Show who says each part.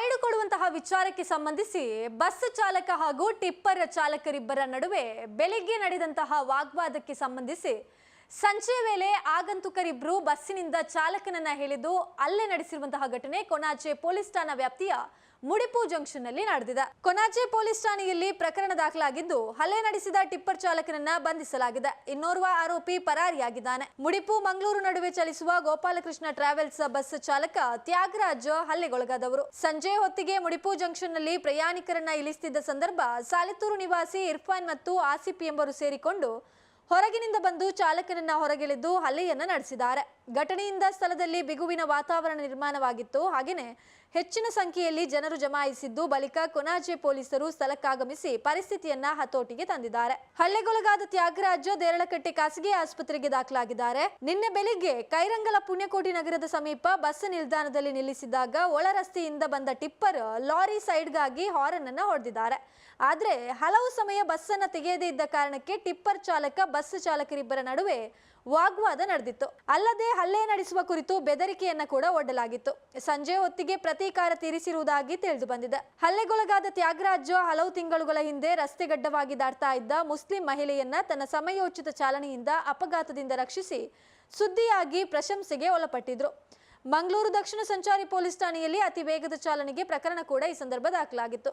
Speaker 1: Side ಕೊಡುವಂತಹ ವಿಚಾರಕ್ಕೆ ಸಂಬಂಧಿಸಿ ಬಸ್ ಚಾಲಕ ಹಾಗೂ ಟಿಪ್ಪರ್ ಚಾಲಕರಿಬ್ಬರ ನಡುವೆ ಬೆಳಿಗ್ಗೆ ನಡೆದಂತಹ ವಾಗ್ವಾದಕ್ಕೆ ಸಂಬಂಧಿಸಿ ಸಂಜೆ ವೇಳೆ ಆಗಂತುಕರಿಬ್ರು ಬಸ್ಸಿನಿಂದ ಚಾಲಕನನ್ನ ಹೇಳಿದ್ದು ಅಲ್ಲೇ ನಡೆಸಿರುವಂತಹ ಘಟನೆ ಕೊನಾಚೆ ಪೊಲೀಸ್ ಠಾಣಾ ವ್ಯಾಪ್ತಿಯ ಮುಡಿಪು ಜಂಕ್ಷನ್ನಲ್ಲಿ ನಡೆದಿದೆ. ಕೊನಾಚೆ ಪೊಲೀಸ್ ಠಾಣೆಯಲ್ಲಿ ಪ್ರಕರಣ ದಾಖಲಾಗಿದ್ದು ಹಲ್ಲೆ ನಡೆಸಿದ ಟಿಪ್ಪರ್ ಚಾಲಕನನ್ನ ಬಂಧಿಸಲಾಗಿದೆ. ಇನ್ನೋರ್ವ ಆರೋಪಿ ಪರಾರಿಯಾಗಿದ್ದಾನೆ. ಮುಡಿಪು ಮಂಗಳೂರು ನಡುವೆ ಚಲಿಸುವ ಗೋಪಾಲಕೃಷ್ಣ ಟ್ರಾವೆಲ್ಸ್ ಬಸ್ ಚಾಲಕ ತ್ಯಾಗರಾಜ್ ಹಲ್ಲೆಗೊಳಗಾದವರು. ಸಂಜೆ ಹೊತ್ತಿಗೆ ಮುಡಿಪು ಜಂಕ್ಷನ್ನಲ್ಲಿ ಪ್ರಯಾಣಿಕರನ್ನ ಇಳಿಸುತ್ತಿದ್ದ ಸಂದರ್ಭ ಸಾಲಿತೂರು ನಿವಾಸಿ ಇರ್ಫಾನ್ ಮತ್ತು ಆಸಿಫ್ ಎಂಬರು ಸೇರಿಕೊಂಡು ಹೊರಗಿನಿಂದ ಬಂದು ಚಾಲಕನನ್ನ ಹೊರಗೆಳೆದು ಹಲ್ಲೆಯನ್ನ ನಡೆಸಿದ್ದಾರೆ. ಘಟನೆಯಿಂದ ಸ್ಥಳದಲ್ಲಿ ಬಿಗುವಿನ ವಾತಾವರಣ ನಿರ್ಮಾಣವಾಗಿತ್ತು. ಹಾಗೆಯೇ ಹೆಚ್ಚಿನ ಸಂಖ್ಯೆಯಲ್ಲಿ ಜನರು ಜಮಾಯಿಸಿದ್ದು ಬಳಿಕ ಕೊನಾಜೆ ಪೊಲೀಸರು ಸ್ಥಳಕ್ಕಾಗಮಿಸಿ ಪರಿಸ್ಥಿತಿಯನ್ನ ಹತೋಟಿಗೆ ತಂದಿದ್ದಾರೆ. ಹಲ್ಲೆಗೊಳಗಾದ ತ್ಯಾಗರಾಜ ದೇರಳಕಟ್ಟೆ ಖಾಸಗಿ ಆಸ್ಪತ್ರೆಗೆ ದಾಖಲಾಗಿದ್ದಾರೆ. ನಿನ್ನೆ ಬೆಳಿಗ್ಗೆ ಕೈರಂಗಲ ಪುಣ್ಯಕೋಟಿ ನಗರದ ಸಮೀಪ ಬಸ್ ನಿಲ್ದಾಣದಲ್ಲಿ ನಿಲ್ಲಿಸಿದಾಗ ಒಳ ರಸ್ತೆಯಿಂದ ಬಂದ ಟಿಪ್ಪರ್ ಲಾರಿ ಸೈಡ್ಗಾಗಿ ಹಾರನ್ ಅನ್ನ ಹೊಡೆದಿದ್ದಾರೆ. ಆದ್ರೆ ಹಲವು ಸಮಯ ಬಸ್ ಅನ್ನ ತೆಗೆಯದೇ ಇದ್ದ ಕಾರಣಕ್ಕೆ ಟಿಪ್ಪರ್ ಚಾಲಕ ಬಸ್ ಚಾಲಕರಿಬ್ಬರ ನಡುವೆ ವಾಗ್ವಾದ ನಡೆದಿತ್ತು. ಅಲ್ಲದೆ ಹಲ್ಲೆ ನಡೆಸುವ ಕುರಿತು ಬೆದರಿಕೆಯನ್ನ ಕೂಡ ಒಡ್ಡಲಾಗಿತ್ತು. ಸಂಜೆ ಹೊತ್ತಿಗೆ ಪ್ರತೀಕಾರ ತೀರಿಸಿರುವುದಾಗಿ ತಿಳಿದು ಬಂದಿದೆ ಹಲ್ಲೆಗೊಳಗಾದ ತ್ಯಾಗರಾಜ ಹಲವು ತಿಂಗಳುಗಳ ಹಿಂದೆ ರಸ್ತೆಗಡ್ಡವಾಗಿ ದಾಡ್ತಾ ಇದ್ದ ಮುಸ್ಲಿಂ ಮಹಿಳೆಯನ್ನ ತನ್ನ ಸಮಯೋಚಿತ ಚಾಲನೆಯಿಂದ ಅಪಘಾತದಿಂದ ರಕ್ಷಿಸಿ ಸುದ್ದಿಯಾಗಿ ಪ್ರಶಂಸೆಗೆ ಒಳಪಟ್ಟಿದ್ರು. ಮಂಗಳೂರು ದಕ್ಷಿಣ ಸಂಚಾರಿ ಪೊಲೀಸ್ ಠಾಣೆಯಲ್ಲಿ ಅತಿ ವೇಗದ ಚಾಲನೆಗೆ ಪ್ರಕರಣ ಕೂಡ ಈ ಸಂದರ್ಭ ದಾಖಲಾಗಿತ್ತು.